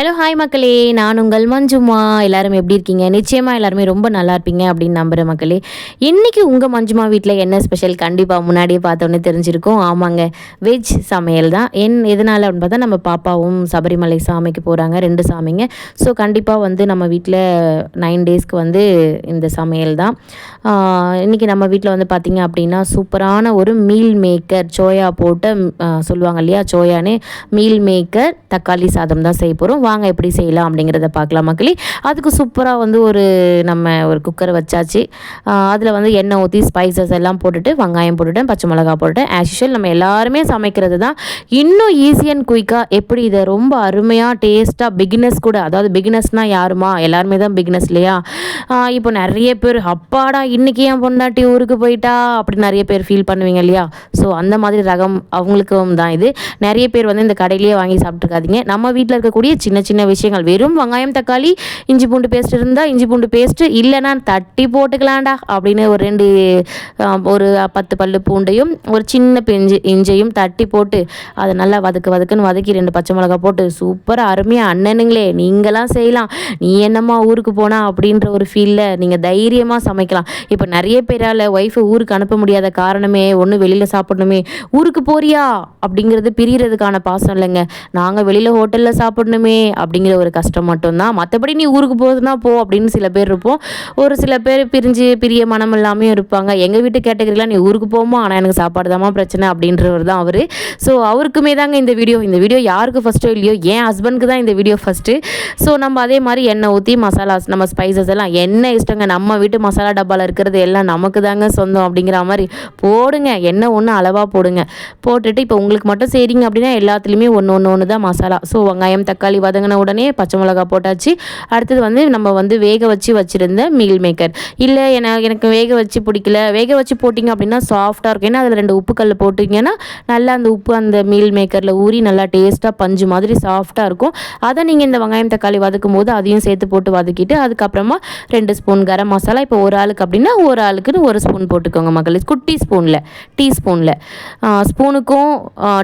Hello hi மக்களே. நான் உங்கள் மஞ்சுமா. எல்லாரும் எப்படி இருக்கீங்க? நிச்சயமாக எல்லாருமே ரொம்ப நல்லா இருப்பீங்க அப்படின்னு நம்புகிற மக்களே. இன்றைக்கி உங்கள் மஞ்சுமா வீட்டில் என்ன ஸ்பெஷல் கண்டிப்பாக முன்னாடியே பார்த்தோன்னே தெரிஞ்சிருக்கும். ஆமாங்க வெஜ் சமையல் தான். என் எதனால் அப்படின்னு பார்த்தா நம்ம பாப்பாவும் சபரிமலை சாமிக்கு போகிறாங்க ரெண்டு சாமிங்க. ஸோ கண்டிப்பாக வந்து நம்ம வீட்டில் நைன் டேஸ்க்கு வந்து இந்த சமையல் தான். இன்றைக்கி நம்ம வீட்டில் வந்து பார்த்திங்க அப்படின்னா சூப்பரான ஒரு மீல் மேக்கர் சோயா போட்ட சொல்லுவாங்க இல்லையா சோயானே மீல் மேக்கர் தக்காளி சாதம் தான் செய்ய போகிறோம் வாங்க எப்படி செய்யலாம் அப்படிங்கிறத பார்க்கலாம் மக்களே. அதுக்கு சூப்பராக வந்து ஒரு நம்ம ஒரு குக்கரை வச்சாச்சு. அதில் வந்து எண்ணெய் ஊற்றி ஸ்பைசஸ் எல்லாம் போட்டுட்டு வெங்காயம் போட்டுட்டேன் பச்சை மிளகா போட்டுட்டேன். ஆஸ் யூஷுவல் நம்ம எல்லாருமே சமைக்கிறது தான். இன்னும் ஈஸி அண்ட் குயிக்காக எப்படி இதை ரொம்ப அருமையாக டேஸ்ட்டாக பிகினஸ் கூட அதாவது பிகினஸ்னால் யாருமா? எல்லாருமே தான் பிகினஸ் இல்லையா? இப்போ நிறைய பேர் அப்பாடா இன்றைக்கி என் பொண்டாட்டி ஊருக்கு போயிட்டா? அப்படி நிறைய பேர் ஃபீல் பண்ணுவீங்க இல்லையா? ஸோ அந்த மாதிரி ரகம் அவங்களுக்கும் தான் இது. நிறைய பேர் வந்து இந்த கடையிலேயே வாங்கி சாப்பிட்ருக்காதீங்க நம்ம வீட்டில் இருக்கக்கூடிய சின்ன சின்ன விஷயங்கள். வெறும் வெங்காயம் தக்காளி இஞ்சி பூண்டு பேஸ்ட் இருந்தால் இஞ்சி பூண்டு பேஸ்ட்டு இல்லைன்னா தட்டி போட்டுக்கலாம்டா அப்படின்னு ஒரு ரெண்டு ஒரு பத்து பல்லு பூண்டையும் ஒரு சின்ன பிஞ்சு இஞ்சையும் தட்டி போட்டு அதை நல்லா வதக்கு வதக்குன்னு வதக்கி ரெண்டு பச்சை மிளகா போட்டு சூப்பராக அருமையாக அண்ணனுங்களே நீங்களாம் செய்யலாம். நீ என்னம்மா ஊருக்கு போனா அப்படின்ற ஒரு ஃபீலில் நீங்கள் தைரியமாக சமைக்கலாம். இப்போ நிறைய பேரால் ஒய்ஃபை ஊருக்கு அனுப்ப முடியாத காரணமே ஒன்று வெளியில் சாப்பிடணுமே ஊருக்கு போறியா அப்படிங்கிறது பிரியறதுக்கான பாசம் இல்லைங்க. நாங்கள் வெளியில் ஹோட்டலில் சாப்பிடணுமே அப்படிங்கிற ஒரு கஷ்டம் மட்டும்தான். மற்றபடி நீ ஊருக்கு போகுதுன்னா போ அப்படின்னு சில பேர் இருப்போம். ஒரு சில பேர் பிரிஞ்சு பிரிய மனம் இல்லாமையும் இருப்பாங்க. எங்கள் வீட்டு கேட்டகரியில் நீ ஊருக்கு போமா ஆனால் எனக்கு சாப்பாடு தாம்மா பிரச்சனை அப்படின்றவர் தான் அவர். ஸோ அவருக்குமே தாங்க இந்த வீடியோ. இந்த வீடியோ யாருக்கு ஃபஸ்ட்டோ இல்லையோ? என் ஹஸ்பண்டுக்கு தான் இந்த வீடியோ ஃபஸ்ட்டு ஸோ நம்ம அதே மாதிரி எண்ணெய் ஊற்றி மசாலாஸ் நம்ம ஸ்பைசஸ் எல்லாம் என்ன இஷ்டங்க? நம்ம வீட்டு மசாலா டப்பாவில் இருக்கிறது எல்லாம் நமக்கு தாங்க சொந்தம் அப்படிங்கிற மாதிரி போடுங்க. எண்ணெய் ஒன்று அளவாக போடுங்க. போட்டுட்டு இப்போ உங்களுக்கு மட்டும் செய்கிறீங்க அப்படின்னா எல்லாத்துலேயுமே ஒன்று ஒன்று ஒன்று தான் மசாலா. ஸோ வெங்காயம் தக்காளி வதங்கின உடனே பச்சை மிளகா போட்டாச்சு. அடுத்தது வந்து நம்ம வந்து வேக வச்சு வச்சுருந்த மீல் மேக்கர் இல்லை எனக்கு எனக்கு வேக வச்சு பிடிக்கல. வேக வச்சு போட்டிங்க அப்படின்னா சாஃப்டாக இருக்கும். ஏன்னா அதில் ரெண்டு உப்பு கல் போட்டிங்கன்னா நல்லா அந்த உப்பு அந்த மீல் மேக்கரில் ஊறி நல்லா டேஸ்ட்டாக பஞ்சு மாதிரி சாஃப்டாக இருக்கும். அதை நீங்கள் இந்த வெங்காயம் தக்காளி வதக்கும் போது அதையும் சேர்த்து போட்டு வதக்கிட்டு அதுக்கப்புறமா ரெண்டு ஸ்பூன் கரம் மசாலா. இப்போ ஒரு ஆளுக்கு அப்படின்னா ஒரு ஆளுக்குன்னு ஒரு ஸ்பூன் போட்டுக்கோங்க மக்களே. குட்டி ஸ்பூனில் டீ ஸ்பூனில் ஸ்பூனுக்கும்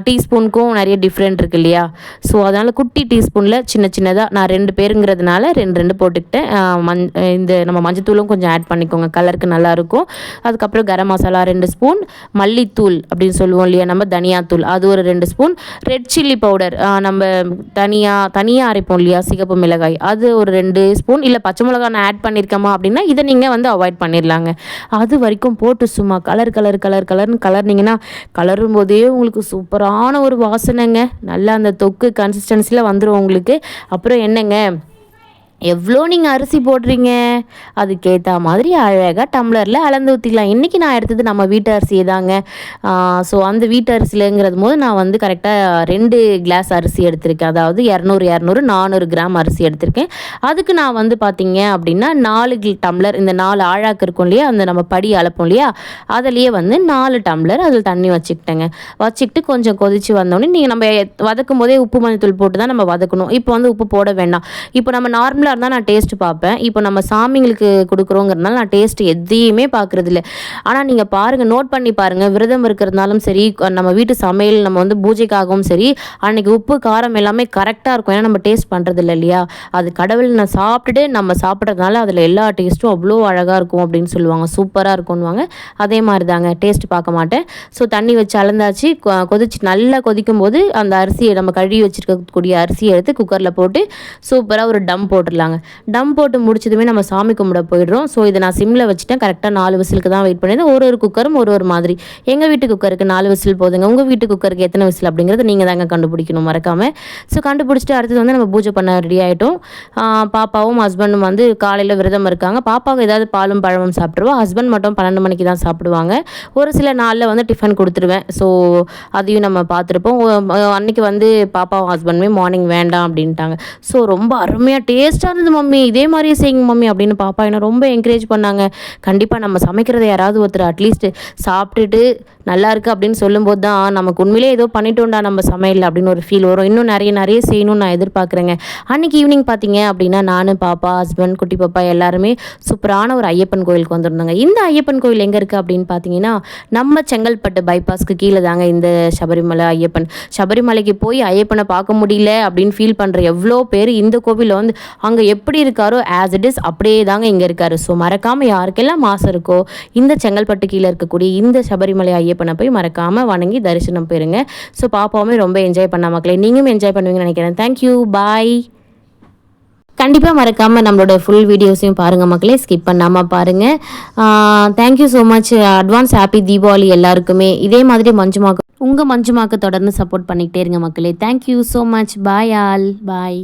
டீ ஸ்பூனுக்கும் நிறைய டிஃப்ரெண்ட் இருக்கு இல்லையா? ஸோ அதனால் குட்டி டீஸ்பூனில் சின்ன சின்னதாக நான் ரெண்டு பேருங்கிறதுனால ரெண்டு ரெண்டு போட்டுக்கிட்டேன். மஞ் இந்த நம்ம மஞ்சத்தூளும் கொஞ்சம் ஆட் பண்ணிக்கோங்க. கலருக்கு நல்லாயிருக்கும் அதுக்கப்புறம் கரம் மசாலா ரெண்டு ஸ்பூன். மல்லித்தூள் அப்படின்னு சொல்லுவோம் இல்லையா நம்ம தனியாத்தூள். அது ஒரு ரெண்டு ஸ்பூன். ரெட் சில்லி பவுடர் நம்ம தனியாக தனியாக அரைப்போம் இல்லையா சிகப்பு மிளகாய். அது ஒரு ரெண்டு ஸ்பூன். இல்லை பச்சை மிளகாய் நான் ஆட் பண்ணியிருக்கேமா அப்படின்னா இதை நீங்கள் வந்து அவாய்ட் பண்ணிடலாங்க. அது வரைக்கும் போட்டு சும்மா கலர் கலர் கலர் கலர்னு கலர்னிங்கன்னா கலரும் போதே உங்களுக்கு சூப்பரான ஒரு வாசனைங்க. நல்லா அந்த தொக்கு கன்சிஸ்டன்சியில் வந்துடும் உங்களுக்கு. அப்புறம் என்னங்க? எவ்வளோ நீங்கள் அரிசி போடுறீங்க? அதுக்கேற்ற மாதிரி அழகாக டம்ளரில் அளந்து ஊற்றிக்கலாம் இன்றைக்கி நான் எடுத்தது நம்ம வீட்டு அரிசியை தாங்க. ஸோ அந்த வீட்டு அரிசியிலங்கிறது போது நான் வந்து கரெக்டாக ரெண்டு கிளாஸ் அரிசி எடுத்திருக்கேன். அதாவது இரநூறு இரநூறு நானூறு கிராம் அரிசி எடுத்திருக்கேன். அதுக்கு நான் வந்து பார்த்தீங்க அப்படின்னா நாலு டம்ளர் இந்த நாலு ஆழாக்கு இருக்கும் இல்லையா? அந்த நம்ம படி அளப்போம் இல்லையா? அதுலேயே வந்து நாலு டம்ளர் அதில் தண்ணி வச்சுக்கிட்டேங்க. வச்சுக்கிட்டு கொஞ்சம் கொதிச்சு வந்தோடனே நீங்கள் நம்ம வதக்கும் போதே உப்பு மஞ்சத்தூள் போட்டு தான் நம்ம வதக்கணும். இப்போ வந்து உப்பு போட வேண்டாம். இப்போ நம்ம சிம்பிளாக இருந்தால் நான் டேஸ்ட் பார்ப்பேன். இப்போ நம்ம சாமிங்களுக்கு கொடுக்குறோங்கிறதுனால நான் டேஸ்ட் எதையுமே பார்க்குறது இல்லை ஆனால் நீங்கள் பாருங்கள் நோட் பண்ணி பாருங்கள் விரதம் இருக்கிறதுனாலும் சரி நம்ம வீட்டு சமையல் நம்ம வந்து பூஜைக்காகவும் சரி அன்னைக்கு உப்பு காரம் எல்லாமே கரெக்டாக இருக்கும். ஏன்னா நம்ம டேஸ்ட் பண்ணுறது இல்லை இல்லையா? அது கடவுள் நான் சாப்பிட்டுட்டு நம்ம சாப்பிட்றதுனால அதில் எல்லா டேஸ்ட்டும் அவ்வளோ அழகாக இருக்கும் அப்படின்னு சொல்லுவாங்க. சூப்பராக இருக்கும்னுவாங்க. அதே மாதிரி தாங்க டேஸ்ட் பார்க்க மாட்டேன். ஸோ தண்ணி வச்சு அளந்தாச்சு. கொ- கொதிச்சு நல்லா கொதிக்கும் போது அந்த அரிசியை நம்ம கழுவி வச்சுருக்கக்கூடிய அரிசியை எடுத்து குக்கரில் போட்டு சூப்பராக ஒரு டம் போட்டுடலாங்க டம் போட்டு முடிச்சதுமே நம்ம சாமி கும்பிட போயிடுறோம். ஸோ இதை நான் சிம்மில் வச்சுட்டேன். கரெக்டாக நாலு விசிலுக்கு தான் வெயிட் பண்ணியிருந்தேன். ஒரு ஒரு குக்கரும் ஒரு ஒரு மாதிரி. எங்கள் வீட்டு குக்கருக்கு நாலு விசில் போதுங்க. உங்கள் வீட்டு குக்கருக்கு எத்தனை விசில் அப்படிங்கிறத நீங்கள் தாங்க கண்டுபிடிக்கணும் மறக்காமல் ஸோ கண்டுபிடிச்சிட்டு அடுத்தது வந்து நம்ம பூஜை பண்ண ரெடி ஆகிட்டோம் பாப்பாவும் ஹஸ்பண்டும் வந்து காலையில் விரதம் இருக்காங்க. பாப்பாவுக்கு ஏதாவது பாலும் பழமும் சாப்பிட்ருவோம் ஹஸ்பண்ட் மட்டும் பன்னெண்டு மணிக்கு தான் சாப்பிடுவாங்க. ஒரு சில நாளில் வந்து டிஃபன் கொடுத்துருவேன். ஸோ அதையும் நம்ம பார்த்துருப்போம். அன்னைக்கு வந்து பாப்பாவும் ஹஸ்பண்டுமே மார்னிங் வேண்டாம் அப்படின்ட்டாங்க. ஸோ ரொம்ப அருமையாக டேஸ்ட்டாக டேஸ்ட்டாக இருந்தது மம்மி. இதே மாதிரியே செய்யுங்க மம்மி அப்படின்னு பாப்பா என்ன ரொம்ப என்கரேஜ் பண்ணாங்க. கண்டிப்பாக நம்ம சமைக்கிறத யாராவது ஒருத்தர் அட்லீஸ்ட் சாப்பிட்டுட்டு நல்லா இருக்குது அப்படின்னு சொல்லும்போது தான் நமக்கு உண்மையிலே ஏதோ பண்ணிட்டோம்டா நம்ம சமையல் அப்படின்னு ஒரு ஃபீல் வரும். இன்னும் நிறைய நிறைய செய்யணும்னு நான் எதிர்பார்க்குறேங்க. அன்றைக்கி ஈவினிங் பார்த்தீங்க அப்படின்னா நான் பாப்பா ஹஸ்பண்ட் குட்டி பாப்பா எல்லாருமே சூப்பரான ஒரு ஐயப்பன் கோயிலுக்கு வந்திருந்தாங்க. இந்த ஐயப்பன் கோயில் எங்கே இருக்குது அப்படின்னு பார்த்தீங்கன்னா நம்ம செங்கல்பட்டு பைபாஸ்க்கு கீழே தாங்க இந்த சபரிமலை ஐயப்பன். சபரிமலைக்கு போய் ஐயப்பனை பார்க்க முடியல அப்படின்னு ஃபீல் பண்ணுற எவ்வளோ பேர் இந்த கோவிலில் வந்து அங்கே எப்படி இருக்காரோ ஆஸ் இட் இஸ் அப்படியே தாங்க இங்கே இருக்காரு. ஸோ மறக்காமல் யாருக்கெல்லாம் மாசம் இருக்கோ இந்த செங்கல்பட்டு கீழே இருக்கக்கூடிய இந்த சபரிமலை ஐயப்பனை போய் மறக்காமல் வணங்கி தரிசனம் போயிருங்க ஸோ பாப்பாவுமே ரொம்ப என்ஜாய் பண்ண மக்களே. நீங்களும் என்ஜாய் பண்ணுவீங்கன்னு நினைக்கிறேன். தேங்க்யூ பாய் கண்டிப்பாக மறக்காமல் நம்மளோட ஃபுல் வீடியோஸையும் பாருங்கள் மக்களே. ஸ்கிப் பண்ணாமல் பாருங்கள் thank you so much advance happy Deepavali எல்லாருக்குமே. இதே மாதிரி மஞ்சுமாக்கு உங்கள் மஞ்சுமாக்கு தொடர்ந்து சப்போர்ட் பண்ணிக்கிட்டே இருங்க மக்களே. Thank you so much bye all bye